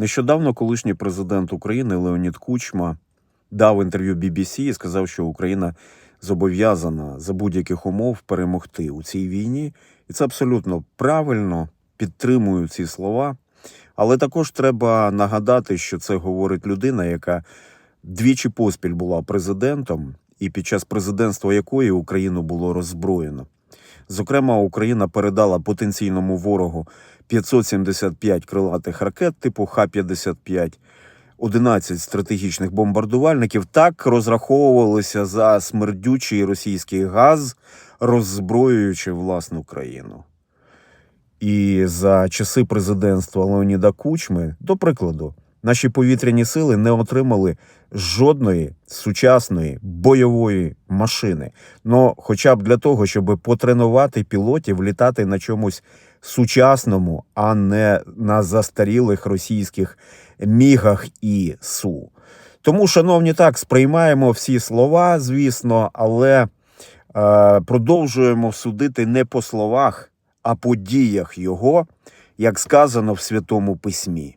Нещодавно колишній президент України Леонід Кучма дав інтерв'ю BBC і сказав, що Україна зобов'язана за будь-яких умов перемогти у цій війні, і це абсолютно правильно. Підтримую ці слова. Але також треба нагадати, що це говорить людина, яка двічі поспіль була президентом, і під час президентства якої Україну було роззброєно. Зокрема, Україна передала потенційному ворогу 575 крилатих ракет типу Х-55, 11 стратегічних бомбардувальників. Так розраховувалися за смердючий російський газ, роззброюючи власну країну. І за часи президентства Леоніда Кучми, до прикладу, наші повітряні сили не отримали жодної сучасної бойової машини. Ну, хоча б для того, щоб потренувати пілотів літати на чомусь сучасному, а не на застарілих російських мігах і су. Тому, шановні, так сприймаємо всі слова, звісно, але е, продовжуємо судити не по словах, а по діях його, як сказано в Святому Письмі.